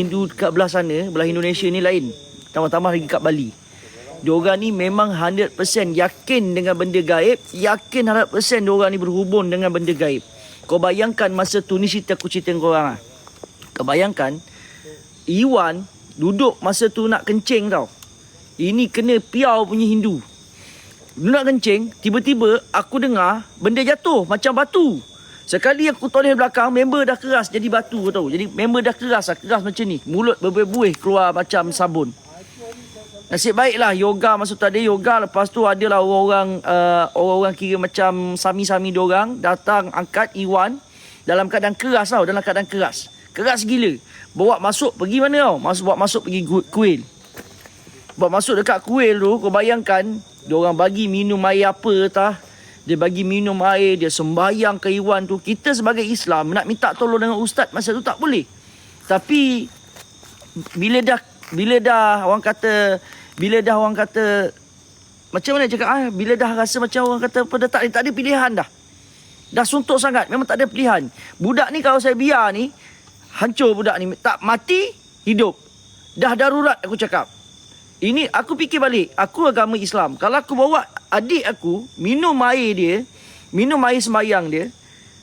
Hindu kat belah sana, belah Indonesia ni lain. Tambah-tambah lagi kat Bali. Diorang ni memang 100% yakin dengan benda gaib. Yakin 100% diorang ni berhubung dengan benda gaib. Kau bayangkan masa tu ni cerita aku cerita dengan korang lah. Kau bayangkan Iwan duduk masa tu nak kencing tau. Ini kena piau punya Hindu. Dia nak kencing, tiba-tiba aku dengar benda jatuh macam batu. Sekali aku toleh belakang, member dah keras jadi batu kau tahu. Jadi member dah keras lah, keras macam ni. Mulut berbuih-buih keluar macam sabun. Nasib baiklah yoga masa tu ada yoga lepas tu adalah orang-orang uh, orang-orang kira macam sami-sami diorang datang angkat Iwan dalam keadaan keras tau dalam keadaan keras keras gila bawa masuk pergi mana tau masuk bawa masuk pergi kuil bawa masuk dekat kuil tu kau bayangkan diorang bagi minum air apa tah dia bagi minum air dia sembayang ke Iwan tu. Kita sebagai Islam nak minta tolong dengan ustaz masa tu tak boleh. Tapi bila dah bila dah orang kata bila dah orang kata macam mana cakap ah bila dah rasa macam orang kata pada tak tak ada pilihan dah. Dah suntuk sangat memang tak ada pilihan. Budak ni kalau saya biar ni hancur budak ni. Tak mati hidup. Dah darurat aku cakap ini aku fikir balik aku agama Islam kalau aku bawa adik aku minum air dia minum air sembayang dia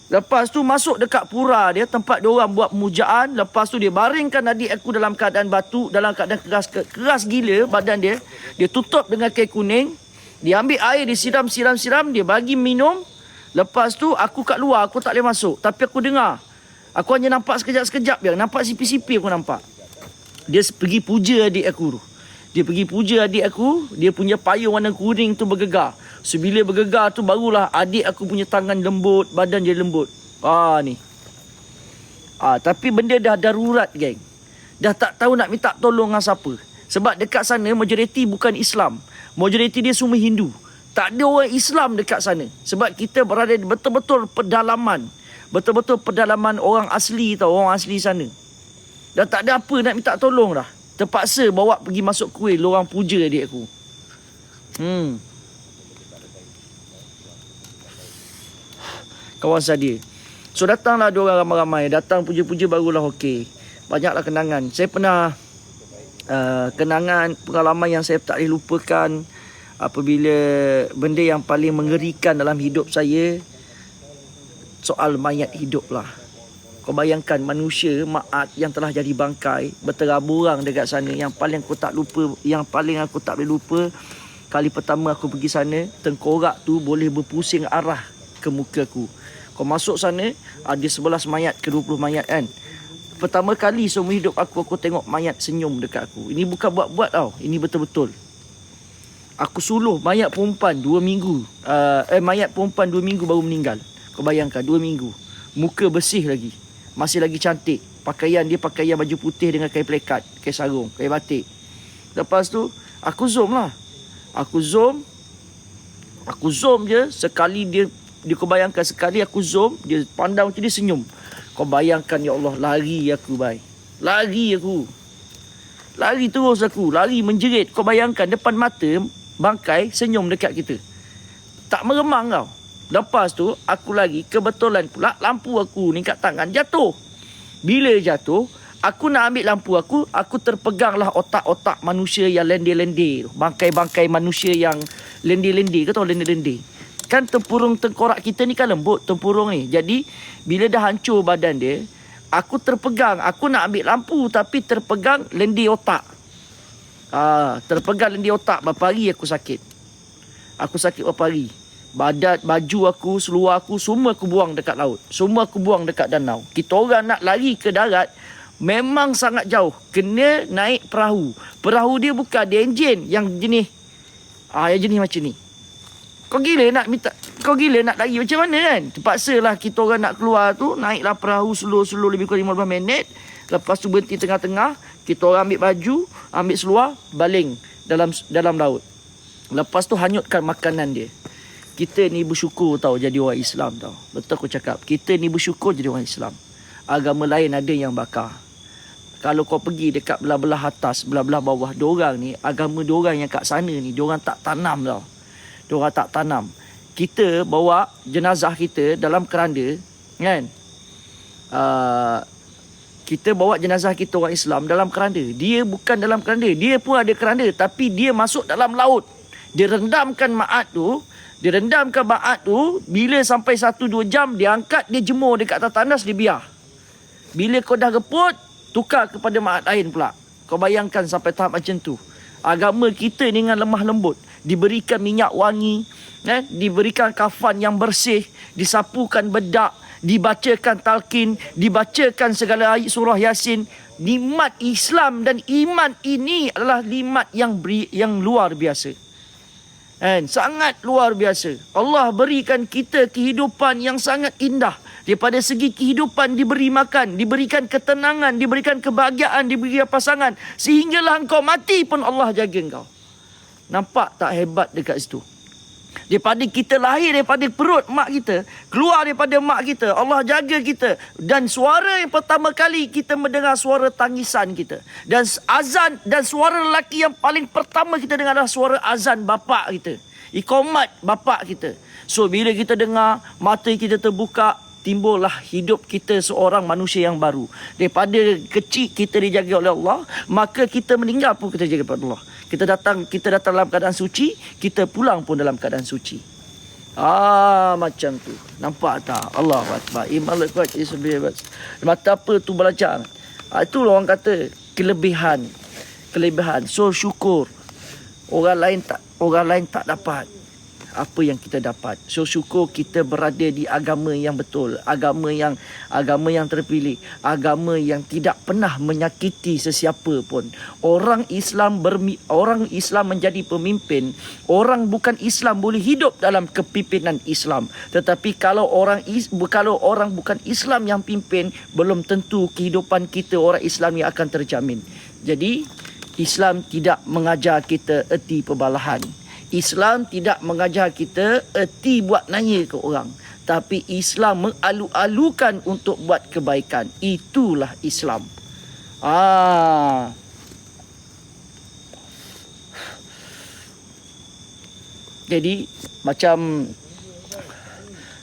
Lepas tu masuk dekat pura dia tempat dia orang buat pemujaan. Lepas tu dia baringkan adik aku dalam keadaan batu, dalam keadaan keras keras gila badan dia. Dia tutup dengan kain kuning. Dia ambil air, dia siram siram siram, dia bagi minum. Lepas tu aku kat luar, aku tak boleh masuk. Tapi aku dengar. Aku hanya nampak sekejap-sekejap je. Nampak sipi-sipi aku nampak. Dia pergi puja adik aku tu. Dia pergi puja adik aku, dia punya payung warna kuning tu bergegar. So bila bergegar tu barulah adik aku punya tangan lembut, badan dia lembut. Ah ni. Ah tapi benda dah darurat geng. Dah tak tahu nak minta tolong dengan siapa. Sebab dekat sana majoriti bukan Islam. Majoriti dia semua Hindu. Tak ada orang Islam dekat sana. Sebab kita berada di betul-betul pedalaman. Betul-betul pedalaman orang asli tau, orang asli sana. Dah tak ada apa nak minta tolong dah. Terpaksa bawa pergi masuk kuil orang puja adik aku. Hmm. Kawan sadia. So datanglah dua orang ramai-ramai. Datang puja-puja barulah okey. Banyaklah kenangan. Saya pernah uh, kenangan pengalaman yang saya tak boleh lupakan apabila benda yang paling mengerikan dalam hidup saya soal mayat hidup lah. Kau bayangkan manusia maat yang telah jadi bangkai berteraburang dekat sana yang paling aku tak lupa yang paling aku tak boleh lupa kali pertama aku pergi sana tengkorak tu boleh berpusing arah ke muka aku. Kau masuk sana ada 11 mayat ke 20 mayat kan. Pertama kali seumur hidup aku aku tengok mayat senyum dekat aku. Ini bukan buat-buat tau. Ini betul-betul. Aku suluh mayat perempuan 2 minggu. Uh, eh mayat perempuan 2 minggu baru meninggal. Kau bayangkan 2 minggu. Muka bersih lagi. Masih lagi cantik. Pakaian dia pakaian baju putih dengan kain plekat, kain sarung, kain batik. Lepas tu aku zoom lah. Aku zoom. Aku zoom je sekali dia dia kau bayangkan sekali aku zoom dia pandang macam dia senyum. Kau bayangkan ya Allah lari aku bai. Lari aku. Lari terus aku, lari menjerit. Kau bayangkan depan mata bangkai senyum dekat kita. Tak meremang tau. Lepas tu aku lagi kebetulan pula lampu aku ni kat tangan jatuh. Bila jatuh, aku nak ambil lampu aku, aku terpeganglah otak-otak manusia yang lende-lende tu. Bangkai-bangkai manusia yang lende-lende. Kau tahu lende-lende? Kan tempurung tengkorak kita ni kan lembut tempurung ni. Jadi bila dah hancur badan dia, aku terpegang. Aku nak ambil lampu tapi terpegang lende otak. Ah, terpegang lende otak berapa hari aku sakit. Aku sakit berapa hari. Badan, baju aku, seluar aku, semua aku buang dekat laut. Semua aku buang dekat danau. Kita orang nak lari ke darat, memang sangat jauh. Kena naik perahu. Perahu dia bukan ada enjin yang jenis, ah, yang jenis macam ni. Kau gila nak minta Kau gila nak lari macam mana kan Terpaksa lah kita orang nak keluar tu Naiklah perahu slow-slow lebih kurang 15 minit Lepas tu berhenti tengah-tengah Kita orang ambil baju Ambil seluar Baling dalam dalam laut Lepas tu hanyutkan makanan dia Kita ni bersyukur tau jadi orang Islam tau Betul aku cakap Kita ni bersyukur jadi orang Islam Agama lain ada yang bakar kalau kau pergi dekat belah-belah atas, belah-belah bawah, diorang ni, agama diorang yang kat sana ni, diorang tak tanam tau. Diorang tak tanam. Kita bawa jenazah kita dalam keranda, kan? Uh, kita bawa jenazah kita orang Islam dalam keranda. Dia bukan dalam keranda. Dia pun ada keranda tapi dia masuk dalam laut. Dia rendamkan ma'at tu. Dia rendamkan ma'at tu. Bila sampai 1-2 jam dia angkat dia jemur dekat atas tandas dia biar. Bila kau dah reput tukar kepada ma'at lain pula. Kau bayangkan sampai tahap macam tu. Agama kita ni dengan lemah lembut. Diberikan minyak wangi. Eh, diberikan kafan yang bersih. Disapukan bedak dibacakan talqin, dibacakan segala ayat surah Yasin. Nikmat Islam dan iman ini adalah nikmat yang yang luar biasa. And sangat luar biasa. Allah berikan kita kehidupan yang sangat indah. Daripada segi kehidupan diberi makan, diberikan ketenangan, diberikan kebahagiaan, diberikan pasangan. Sehinggalah engkau mati pun Allah jaga engkau. Nampak tak hebat dekat situ? Daripada kita lahir daripada perut mak kita, keluar daripada mak kita, Allah jaga kita dan suara yang pertama kali kita mendengar suara tangisan kita dan azan dan suara lelaki yang paling pertama kita dengar adalah suara azan bapa kita. Ikomat bapa kita. So bila kita dengar mata kita terbuka, timbullah hidup kita seorang manusia yang baru. Daripada kecil kita dijaga oleh Allah, maka kita meninggal pun kita dijaga oleh Allah. Kita datang kita datang dalam keadaan suci, kita pulang pun dalam keadaan suci. Ah macam tu. Nampak tak? Allah Akbar. Iman kuat isbibat. Mata apa tu belajar? Ah, itu orang kata kelebihan. Kelebihan. So syukur. Orang lain tak orang lain tak dapat apa yang kita dapat. So syukur kita berada di agama yang betul, agama yang agama yang terpilih, agama yang tidak pernah menyakiti sesiapa pun. Orang Islam bermi, orang Islam menjadi pemimpin, orang bukan Islam boleh hidup dalam kepimpinan Islam. Tetapi kalau orang kalau orang bukan Islam yang pimpin, belum tentu kehidupan kita orang Islam yang akan terjamin. Jadi Islam tidak mengajar kita erti perbalahan. Islam tidak mengajar kita erti buat nanya ke orang. Tapi Islam mengalu-alukan untuk buat kebaikan. Itulah Islam. Ah. Jadi macam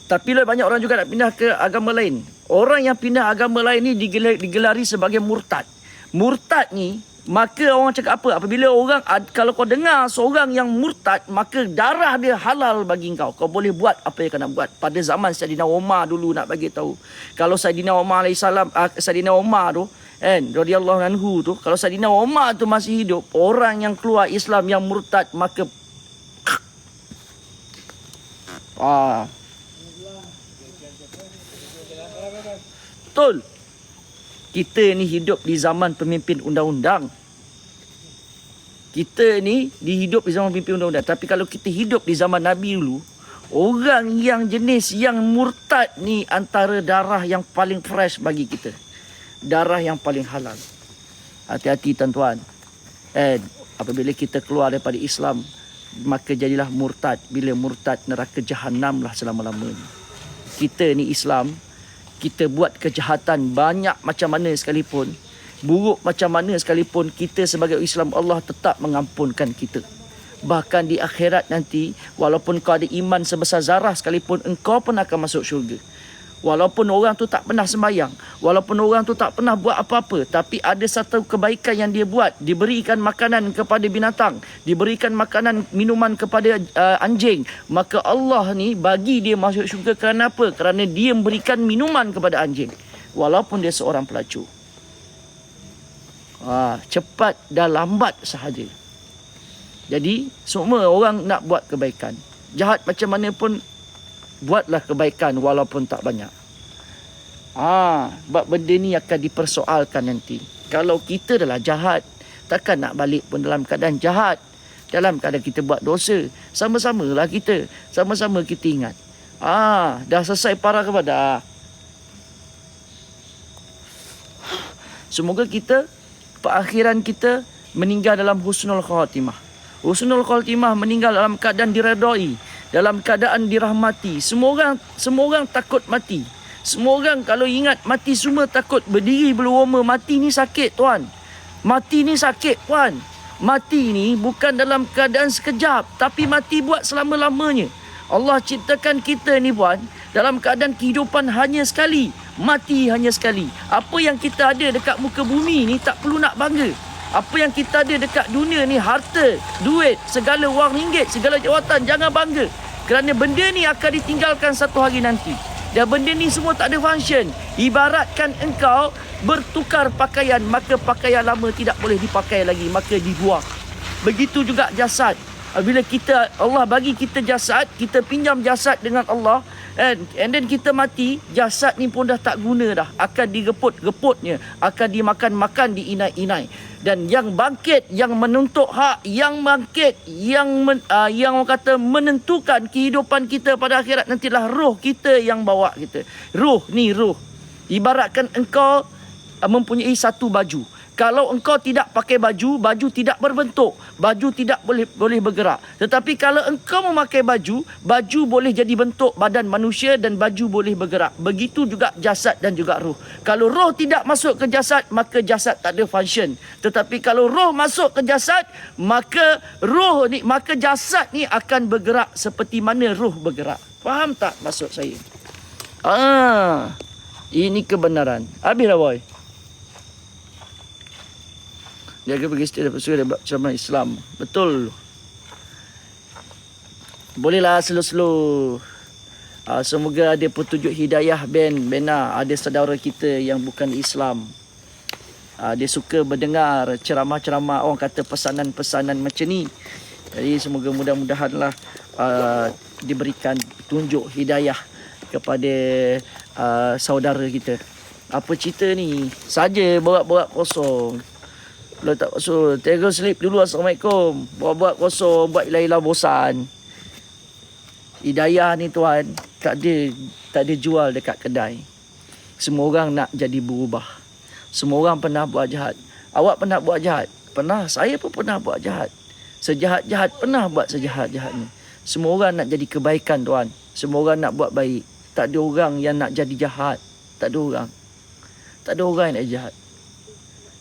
tapi lah banyak orang juga nak pindah ke agama lain. Orang yang pindah agama lain ni digelari sebagai murtad. Murtad ni Maka orang cakap apa? Apabila orang kalau kau dengar seorang yang murtad, maka darah dia halal bagi kau. Kau boleh buat apa yang kau nak buat. Pada zaman Sayyidina Umar dulu nak bagi tahu. Kalau Sayyidina Umar alaihi salam uh, Sayyidina Umar tu kan radhiyallahu anhu tu kalau Sayyidina Umar tu masih hidup, orang yang keluar Islam yang murtad maka ah Betul kita ni hidup di zaman pemimpin undang-undang. Kita ni dihidup di zaman pemimpin undang-undang. Tapi kalau kita hidup di zaman Nabi dulu, orang yang jenis yang murtad ni antara darah yang paling fresh bagi kita. Darah yang paling halal. Hati-hati tuan-tuan. And apabila kita keluar daripada Islam, maka jadilah murtad. Bila murtad, neraka jahanam lah selama-lamanya. Kita ni Islam, kita buat kejahatan banyak macam mana sekalipun, buruk macam mana sekalipun, kita sebagai Islam Allah tetap mengampunkan kita. Bahkan di akhirat nanti, walaupun kau ada iman sebesar zarah sekalipun, engkau pun akan masuk syurga. Walaupun orang tu tak pernah sembahyang, walaupun orang tu tak pernah buat apa-apa, tapi ada satu kebaikan yang dia buat, diberikan makanan kepada binatang, diberikan makanan minuman kepada uh, anjing, maka Allah ni bagi dia masuk syurga kerana apa? Kerana dia memberikan minuman kepada anjing. Walaupun dia seorang pelacur. Ha, cepat dan lambat sahaja. Jadi semua orang nak buat kebaikan. Jahat macam mana pun buatlah kebaikan walaupun tak banyak. Ah, bab benda ni akan dipersoalkan nanti. Kalau kita adalah jahat, takkan nak balik pun dalam keadaan jahat. Dalam keadaan kita buat dosa, sama-samalah kita. Sama-sama kita ingat. Ah, dah selesai parah kepada. Semoga kita perakhiran kita meninggal dalam husnul khatimah. Husnul khatimah meninggal dalam keadaan diredai dalam keadaan dirahmati. Semua orang semua orang takut mati. Semua orang kalau ingat mati semua takut berdiri belum mati ni sakit tuan. Mati ni sakit tuan. Mati ni bukan dalam keadaan sekejap tapi mati buat selama-lamanya. Allah ciptakan kita ni puan dalam keadaan kehidupan hanya sekali. mati hanya sekali. Apa yang kita ada dekat muka bumi ni tak perlu nak bangga. Apa yang kita ada dekat dunia ni harta, duit, segala wang ringgit, segala jawatan jangan bangga. Kerana benda ni akan ditinggalkan satu hari nanti. Dan benda ni semua tak ada function. Ibaratkan engkau bertukar pakaian, maka pakaian lama tidak boleh dipakai lagi, maka dibuang. Begitu juga jasad. Bila kita Allah bagi kita jasad, kita pinjam jasad dengan Allah and, and then kita mati, jasad ni pun dah tak guna dah. Akan digeput-geputnya, akan dimakan-makan, diinai-inai. Dan yang bangkit, yang menuntut hak, yang bangkit, yang men, uh, yang orang kata menentukan kehidupan kita pada akhirat nantilah roh kita yang bawa kita. Roh ni roh. Ibaratkan engkau uh, mempunyai satu baju. Kalau engkau tidak pakai baju, baju tidak berbentuk. Baju tidak boleh boleh bergerak. Tetapi kalau engkau memakai baju, baju boleh jadi bentuk badan manusia dan baju boleh bergerak. Begitu juga jasad dan juga roh. Kalau roh tidak masuk ke jasad, maka jasad tak ada function. Tetapi kalau roh masuk ke jasad, maka roh ni maka jasad ni akan bergerak seperti mana roh bergerak. Faham tak maksud saya? Ah. Ini kebenaran. Habislah boy. Dia akan pergi setiap suruh dia ceramah Islam. Betul. Bolehlah slow-slow. Uh, semoga ada petunjuk hidayah Ben, Bena. Ada saudara kita yang bukan Islam. Uh, dia suka mendengar ceramah-ceramah orang kata pesanan-pesanan macam ni. Jadi semoga mudah-mudahanlah uh, diberikan tunjuk hidayah kepada uh, saudara kita. Apa cerita ni? Saja borak-borak kosong. Kalau tak masuk, Tiger sleep dulu. Assalamualaikum. Buat-buat kosong, buat ilah-ilah bosan. Hidayah ni tuan, tak ada, tak ada jual dekat kedai. Semua orang nak jadi berubah. Semua orang pernah buat jahat. Awak pernah buat jahat? Pernah. Saya pun pernah buat jahat. Sejahat-jahat pernah buat sejahat-jahat ni. Semua orang nak jadi kebaikan tuan. Semua orang nak buat baik. Tak ada orang yang nak jadi jahat. Tak ada orang. Tak ada orang yang nak jahat.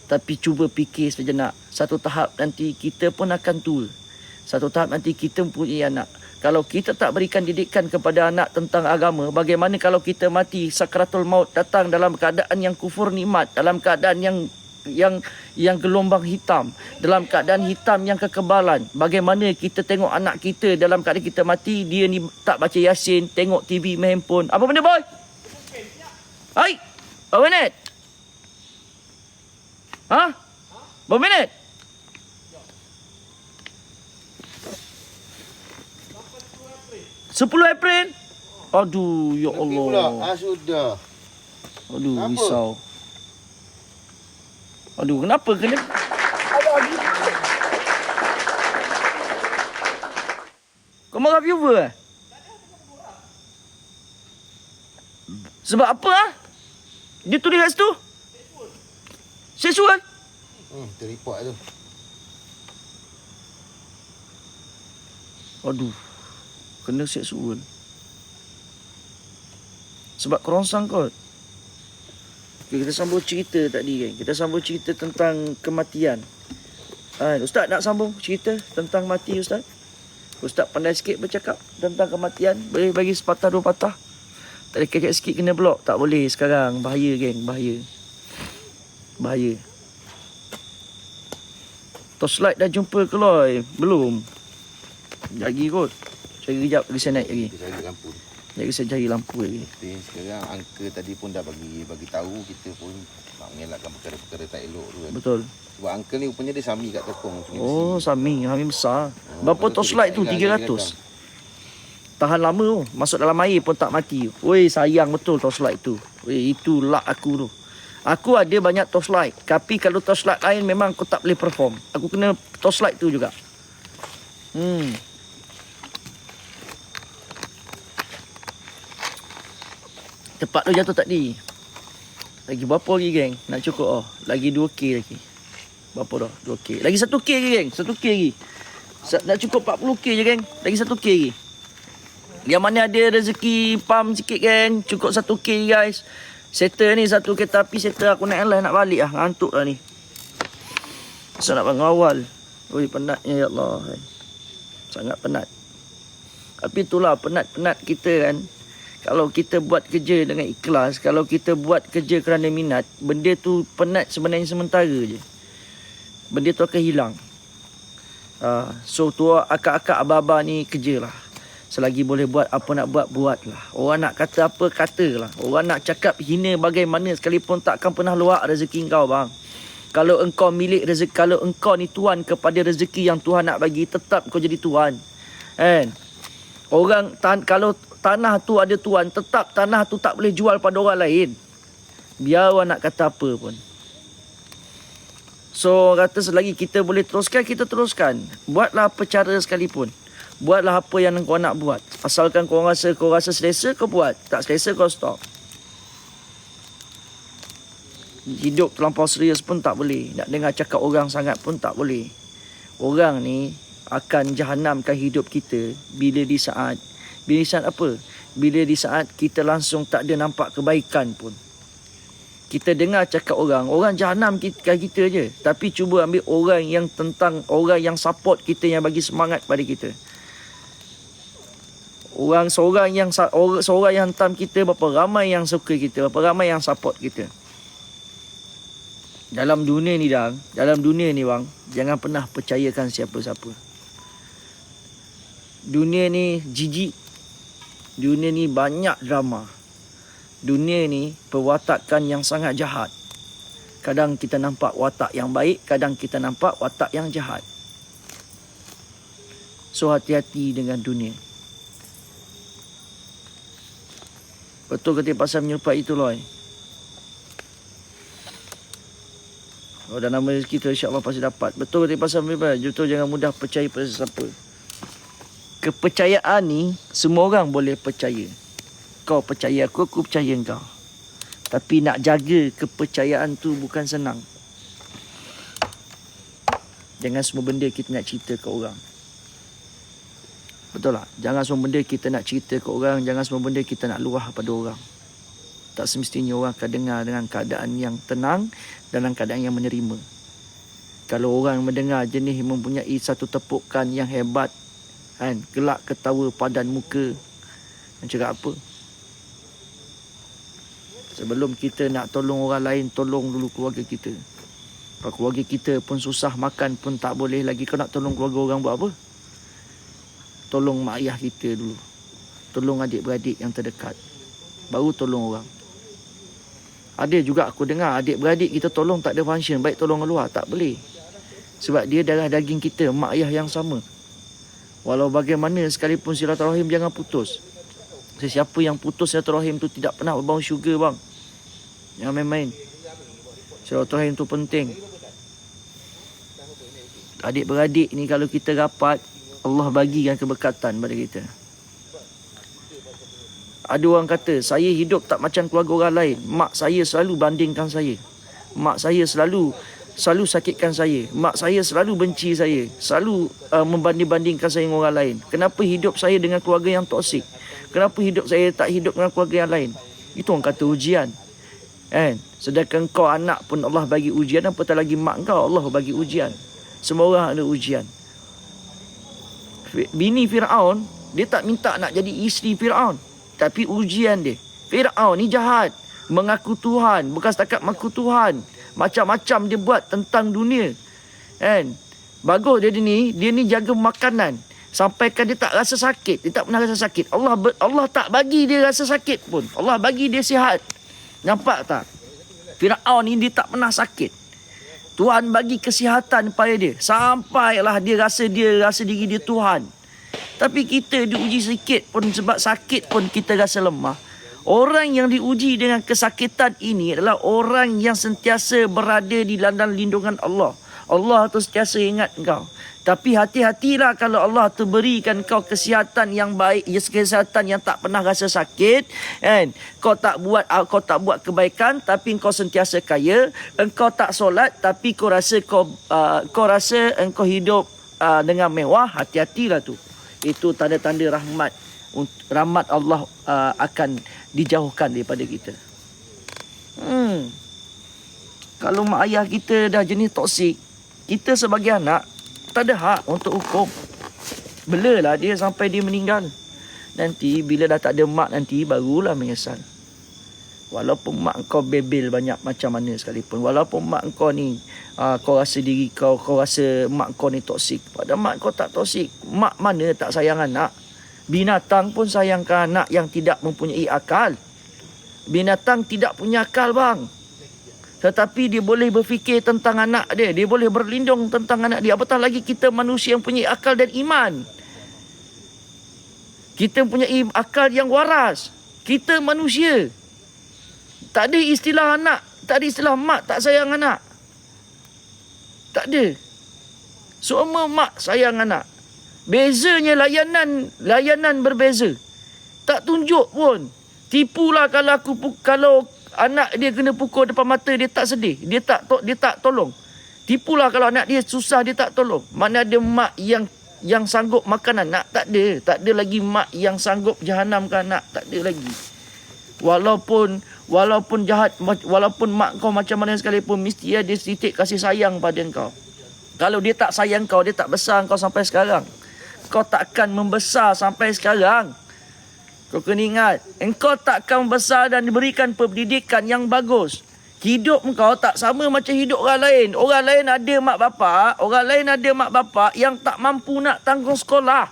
Tapi cuba fikir sejenak. Satu tahap nanti kita pun akan tua. Satu tahap nanti kita mempunyai anak. Kalau kita tak berikan didikan kepada anak tentang agama, bagaimana kalau kita mati sakratul maut datang dalam keadaan yang kufur nikmat, dalam keadaan yang yang yang gelombang hitam, dalam keadaan hitam yang kekebalan. Bagaimana kita tengok anak kita dalam keadaan kita mati, dia ni tak baca Yasin, tengok TV main handphone. Apa benda boy? Hai. Berapa minit? Ha? Berapa minit? Sepuluh April? Aduh, ya Lebih pula. Allah. Ah, sudah. Aduh, Kenapa? risau. Aduh, kenapa kena... Kau marah viewer eh? Sebab apa ah? Dia tulis kat situ? Seksual? Hmm, teripot tu. Aduh. Kena seksual. Sebab kerongsang kot. Okay, kita sambung cerita tadi kan. Kita sambung cerita tentang kematian. Ha, Ustaz nak sambung cerita tentang mati Ustaz? Ustaz pandai sikit bercakap tentang kematian. Boleh bagi sepatah dua patah. Tak boleh kecek sikit kena blok. Tak boleh sekarang. Bahaya geng. Bahaya. Bahaya. Torchlight dah jumpa ke Loy? Belum. Lagi kot. Cari kejap lagi saya naik lagi. Kita cari lampu. Lagi saya cari lampu lagi. Tapi sekarang angka tadi pun dah bagi bagi tahu kita pun nak mengelakkan perkara-perkara tak elok tu kan. Betul. Sebab angka ni rupanya dia sami kat tokong. Oh, Sami. Sami besar. Oh, Berapa betul tu, torchlight tu? dia 300. datang, dia Tahan lama tu. Masuk dalam air pun tak mati. Woi, sayang betul torchlight tu. Woi, itu luck aku tu. Aku ada banyak torchlight. Tapi kalau torchlight lain memang aku tak boleh perform. Aku kena torchlight tu juga. Hmm. Tepat tu jatuh tadi. Lagi berapa lagi geng? Nak cukup oh. Lagi 2k lagi. Berapa dah? 2k. Lagi 1k lagi geng. 1k lagi. Sa- Nak cukup 40k je geng. Lagi 1k lagi. Yang mana ada rezeki pam sikit geng. Cukup 1k guys. Settle ni satu kereta api settle aku naik lah nak balik lah. Ngantuk lah ni. Asal nak bangun awal. Oi penatnya ya Allah. Sangat penat. Tapi itulah penat-penat kita kan. Kalau kita buat kerja dengan ikhlas, kalau kita buat kerja kerana minat, benda tu penat sebenarnya sementara je. Benda tu akan hilang. Uh, so tua akak-akak abah-abah ni kerjalah. Selagi boleh buat apa nak buat, buatlah. Orang nak kata apa, katalah. Orang nak cakap hina bagaimana sekalipun takkan pernah luar rezeki kau bang. Kalau engkau milik rezeki, kalau engkau ni tuan kepada rezeki yang Tuhan nak bagi, tetap kau jadi tuan. Kan? Orang tan kalau tanah tu ada tuan, tetap tanah tu tak boleh jual pada orang lain. Biar orang nak kata apa pun. So kata selagi kita boleh teruskan, kita teruskan. Buatlah apa cara sekalipun. Buatlah apa yang kau nak buat. Asalkan kau rasa kau rasa selesa, kau buat. Tak selesa, kau stop. Hidup terlampau serius pun tak boleh. Nak dengar cakap orang sangat pun tak boleh. Orang ni akan jahanamkan hidup kita bila di saat bila di saat apa? Bila di saat kita langsung tak ada nampak kebaikan pun. Kita dengar cakap orang, orang jahanam kita, kita je. Tapi cuba ambil orang yang tentang orang yang support kita yang bagi semangat pada kita. Orang seorang yang orang seorang yang hantam kita berapa ramai yang suka kita, berapa ramai yang support kita. Dalam dunia ni dah, dalam dunia ni bang, jangan pernah percayakan siapa-siapa. Dunia ni jijik. Dunia ni banyak drama. Dunia ni perwatakan yang sangat jahat. Kadang kita nampak watak yang baik, kadang kita nampak watak yang jahat. So hati-hati dengan dunia. Betul kata pasal menyerupai itu Loy. Oh, dan nama kita insyaAllah pasti dapat. Betul kata pasal menyerupai. Betul jangan mudah percaya pada sesiapa. Kepercayaan ni semua orang boleh percaya. Kau percaya aku, aku percaya kau. Tapi nak jaga kepercayaan tu bukan senang. Jangan semua benda kita nak cerita ke orang. Betul tak? Jangan semua benda kita nak cerita ke orang. Jangan semua benda kita nak luah pada orang. Tak semestinya orang akan dengar dengan keadaan yang tenang dalam keadaan yang menerima. Kalau orang mendengar jenis mempunyai satu tepukan yang hebat, kan, gelak ketawa padan muka, dan cakap apa? Sebelum kita nak tolong orang lain, tolong dulu keluarga kita. Kalau keluarga kita pun susah makan pun tak boleh lagi. Kau nak tolong keluarga orang buat apa? Tolong mak ayah kita dulu. Tolong adik-beradik yang terdekat. Baru tolong orang. Ada juga aku dengar adik-beradik kita tolong tak ada function. Baik tolong keluar. Tak boleh. Sebab dia darah daging kita. Mak ayah yang sama. Walau bagaimana sekalipun silaturahim jangan putus. Sesiapa yang putus silaturahim tu tidak pernah berbau syurga bang. Jangan main-main. Silaturahim tu penting. Adik-beradik ni kalau kita rapat, Allah bagikan keberkatan pada kita. Ada orang kata, saya hidup tak macam keluarga orang lain. Mak saya selalu bandingkan saya. Mak saya selalu selalu sakitkan saya. Mak saya selalu benci saya. Selalu uh, membanding-bandingkan saya dengan orang lain. Kenapa hidup saya dengan keluarga yang toksik? Kenapa hidup saya tak hidup dengan keluarga yang lain? Itu orang kata ujian. Kan? Sedangkan kau anak pun Allah bagi ujian. Apatah lagi mak kau Allah bagi ujian. Semua orang ada ujian. Bini Fir'aun, dia tak minta nak jadi isteri Fir'aun. Tapi ujian dia. Fir'aun ni jahat. Mengaku Tuhan. Bukan setakat mengaku Tuhan. Macam-macam dia buat tentang dunia. Kan? Bagus dia ni. Dia ni jaga makanan. Sampaikan dia tak rasa sakit. Dia tak pernah rasa sakit. Allah Allah tak bagi dia rasa sakit pun. Allah bagi dia sihat. Nampak tak? Fir'aun ni dia tak pernah sakit. Tuhan bagi kesihatan pada dia. Sampailah dia rasa dia rasa diri dia Tuhan. Tapi kita diuji sikit pun sebab sakit pun kita rasa lemah. Orang yang diuji dengan kesakitan ini adalah orang yang sentiasa berada di dalam lindungan Allah. Allah tu sentiasa ingat kau. Tapi hati-hatilah kalau Allah tu berikan kau kesihatan yang baik, ya kesihatan yang tak pernah rasa sakit, kan? Kau tak buat kau tak buat kebaikan tapi kau sentiasa kaya, engkau tak solat tapi kau rasa kau uh, kau rasa engkau hidup uh, dengan mewah, hati-hatilah tu. Itu tanda-tanda rahmat rahmat Allah uh, akan dijauhkan daripada kita. Hmm. Kalau mak ayah kita dah jenis toksik, kita sebagai anak tak ada hak untuk hukum. Belalah dia sampai dia meninggal. Nanti bila dah tak ada mak nanti barulah menyesal. Walaupun mak kau bebel banyak macam mana sekalipun. Walaupun mak kau ni uh, kau rasa diri kau, kau rasa mak kau ni toksik. Padahal mak kau tak toksik. Mak mana tak sayang anak. Binatang pun sayangkan anak yang tidak mempunyai akal. Binatang tidak punya akal bang. Tetapi dia boleh berfikir tentang anak dia. Dia boleh berlindung tentang anak dia. Apatah lagi kita manusia yang punya akal dan iman. Kita punya akal yang waras. Kita manusia. Tak ada istilah anak. Tak ada istilah mak tak sayang anak. Tak ada. Semua mak sayang anak. Bezanya layanan layanan berbeza. Tak tunjuk pun. Tipulah kalau aku kalau anak dia kena pukul depan mata dia tak sedih. Dia tak to- dia tak tolong. Tipulah kalau anak dia susah dia tak tolong. Mana ada mak yang yang sanggup makan anak tak ada. Tak ada lagi mak yang sanggup jahanamkan anak. Tak ada lagi. Walaupun walaupun jahat walaupun mak kau macam mana sekalipun mesti ada titik kasih sayang pada kau. Kalau dia tak sayang kau, dia tak besar kau sampai sekarang. Kau takkan membesar sampai sekarang. Kau kena ingat, engkau takkan membesar dan diberikan pendidikan yang bagus. Hidup kau tak sama macam hidup orang lain. Orang lain ada mak bapak, orang lain ada mak bapak yang tak mampu nak tanggung sekolah.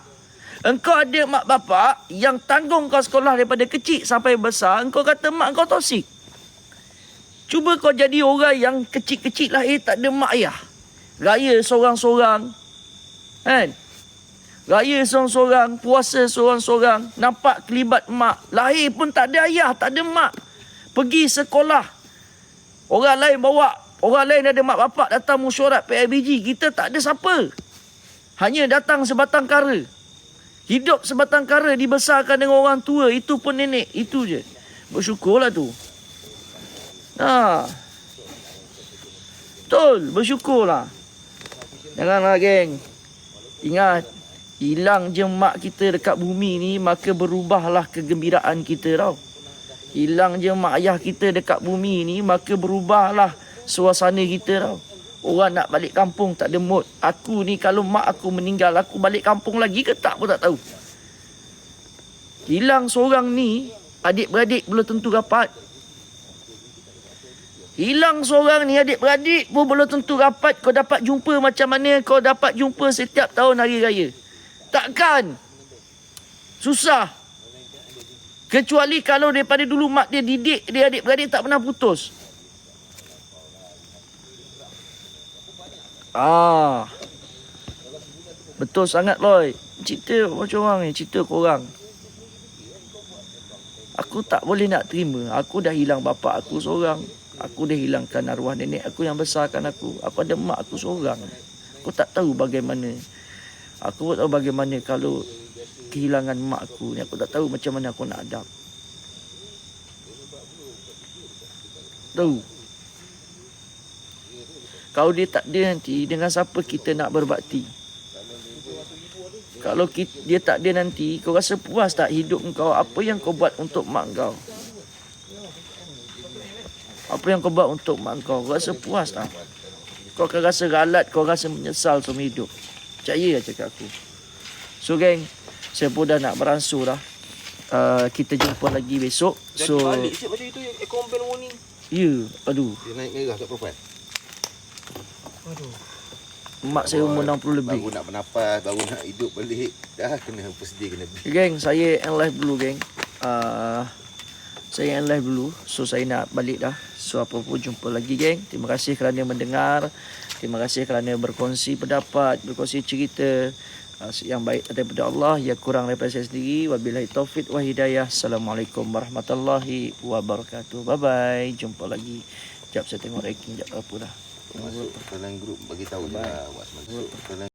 Engkau ada mak bapak yang tanggung kau sekolah daripada kecil sampai besar. Engkau kata mak kau tosik. Cuba kau jadi orang yang kecil-kecil lahir tak ada mak ayah. Raya seorang-seorang. Kan? Raya seorang-seorang, puasa seorang-seorang, nampak kelibat mak. Lahir pun tak ada ayah, tak ada mak. Pergi sekolah. Orang lain bawa, orang lain ada mak bapak datang mesyuarat PIBG. Kita tak ada siapa. Hanya datang sebatang kara. Hidup sebatang kara dibesarkan dengan orang tua. Itu pun nenek. Itu je. Bersyukurlah tu. Ha. Betul. Bersyukurlah. Janganlah geng. Ingat. Hilang je mak kita dekat bumi ni. Maka berubahlah kegembiraan kita tau. Hilang je mak ayah kita dekat bumi ni. Maka berubahlah suasana kita tau. Orang nak balik kampung tak ada mood. Aku ni kalau mak aku meninggal, aku balik kampung lagi ke tak pun tak tahu. Hilang seorang ni, adik-beradik belum tentu rapat. Hilang seorang ni adik-beradik pun belum tentu rapat. Kau dapat jumpa macam mana kau dapat jumpa setiap tahun hari raya. Takkan. Susah. Kecuali kalau daripada dulu mak dia didik dia adik-beradik tak pernah putus. Ah. Betul sangat Loy. Cerita macam orang ni, cerita korang. Aku tak boleh nak terima. Aku dah hilang bapa aku seorang. Aku dah hilangkan arwah nenek aku yang besarkan aku. Aku ada mak aku seorang. Aku tak tahu bagaimana. Aku tak tahu bagaimana kalau kehilangan mak aku ni. Aku tak tahu macam mana aku nak hadap. Tahu. Kalau dia tak ada nanti, dengan siapa kita nak berbakti? Kalau kita, dia tak ada nanti, kau rasa puas tak hidup kau? Apa yang kau buat untuk mak kau? Apa yang kau buat untuk mak kau? Kau rasa puas tak? Kau akan rasa galat, kau rasa menyesal seumur hidup. Percaya lah cakap aku. So geng, saya pun dah nak beransur dah. Uh, kita jumpa lagi besok. So, balik siap macam itu aircon band warning. ya, yeah, aduh. Dia naik merah kat profil. Mak saya umur 60 lebih. Baru nak bernafas, baru nak hidup balik. Dah kena bersedia kena Okay, geng, saya end live dulu, geng. Uh, saya end live dulu. So, saya nak balik dah. So, apa pun jumpa lagi, geng. Terima kasih kerana mendengar. Terima kasih kerana berkongsi pendapat, berkongsi cerita uh, yang baik daripada Allah, yang kurang daripada saya sendiri. Wabillahi taufik wa hidayah. Assalamualaikum warahmatullahi wabarakatuh. Bye-bye. Jumpa lagi. Sekejap saya tengok ranking. Sekejap apa dah. masuk dalam grup bagi tahu je lah.